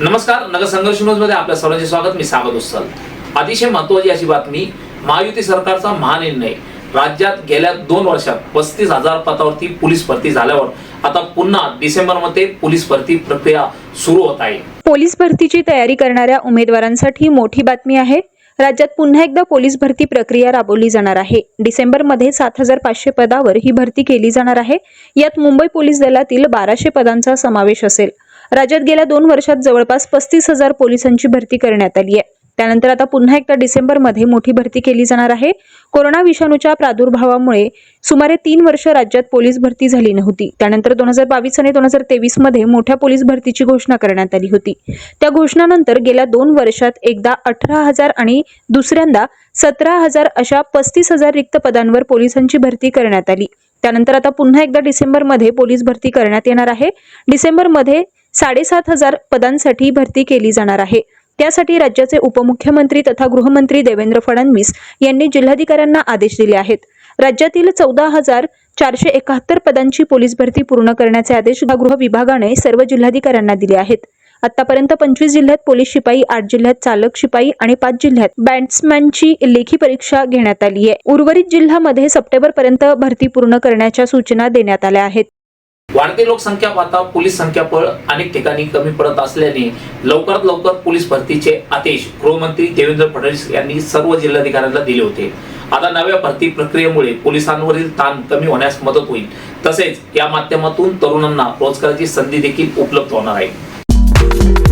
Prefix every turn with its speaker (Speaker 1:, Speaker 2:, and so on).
Speaker 1: नमस्कार नगर संघर्ष न्यूजमध्ये आपल्या सर्वांचे स्वागत. मी सागत उस्सल अतिशय महत्वाची अशी बातमी महायुती सरकारचा महानिर्णय. राज्यात गेल्या दोन वर्षात पस्तीस हजार पदावरती पोलीस भरती झाल्यावर आता पुन्हा डिसेंबरमध्ये पोलीस भरती प्रक्रिया सुरू होत आहे.
Speaker 2: पोलीस भरतीची तयारी करणाऱ्या उमेदवारांसाठी मोठी बातमी आहे. राज्यात पुन्हा एकदा पोलीस भरती प्रक्रिया राबवली जाणार आहे. डिसेंबरमध्ये सात हजार पाचशे पदावर ही भरती केली जाणार आहे. यात मुंबई पोलीस दलातील बाराशे पदांचा समावेश असेल. राज्यात गेल्या दोन वर्षात जवळपास पस्तीस हजार पोलिसांची भरती करण्यात आली आहे. त्यानंतर आता पुन्हा एकदा डिसेंबरमध्ये मोठी भरती केली जाणार आहे. कोरोना विषाणूच्या प्रादुर्भावामुळे सुमारे तीन वर्ष राज्यात पोलीस भरती झाली नव्हती. त्यानंतर दोन हजार बावीस आणि दोन हजार तेवीसमध्ये मोठ्या पोलीस भरतीची घोषणा करण्यात आली होती. त्या घोषणानंतर गेल्या दोन वर्षात एकदा अठरा हजार आणि दुसऱ्यांदा सतरा हजार अशा पस्तीस हजार रिक्त पदांवर पोलिसांची भरती करण्यात आली. त्यानंतर आता पुन्हा एकदा डिसेंबरमध्ये पोलीस भरती करण्यात येणार आहे. डिसेंबरमध्ये साडेसात हजार पदांसाठी भरती केली जाणार आहे. त्यासाठी राज्याचे उपमुख्यमंत्री तथा गृहमंत्री देवेंद्र फडणवीस यांनी जिल्हाधिकाऱ्यांना आदेश दिले आहेत. राज्यातील चौदा हजार चारशे एकाहत्तर पदांची पोलीस भरती पूर्ण करण्याचे आदेश गृह विभागाने सर्व जिल्हाधिकाऱ्यांना दिले आहेत. आतापर्यंत पंचवीस जिल्ह्यात पोलीस शिपाई आठ जिल्ह्यात चालक शिपाई आणि पाच जिल्ह्यात बॅट्समॅनची लेखी परीक्षा घेण्यात आली आहे. उर्वरित जिल्ह्यामध्ये सप्टेंबर पर्यंत भरती पूर्ण करण्याच्या सूचना देण्यात आल्या आहेत.
Speaker 1: वाढती लोकसंख्या पाहता पोलीस संख्याबळ अनेक ठिकाणी कमी पडत असल्याने लवकरात लवकर पोलीस भरतीचे आदेश गृहमंत्री देवेंद्र फडणवीस यांनी सर्व जिल्हाधिकाऱ्यांना दिले होते. आता नव्या भरती प्रक्रियेमुळे पोलिसांवरील ताण कमी होण्यास मदत होईल. तसेच या माध्यमातून तरुणांना रोजगाराची संधी देखील उपलब्ध होणार आहे.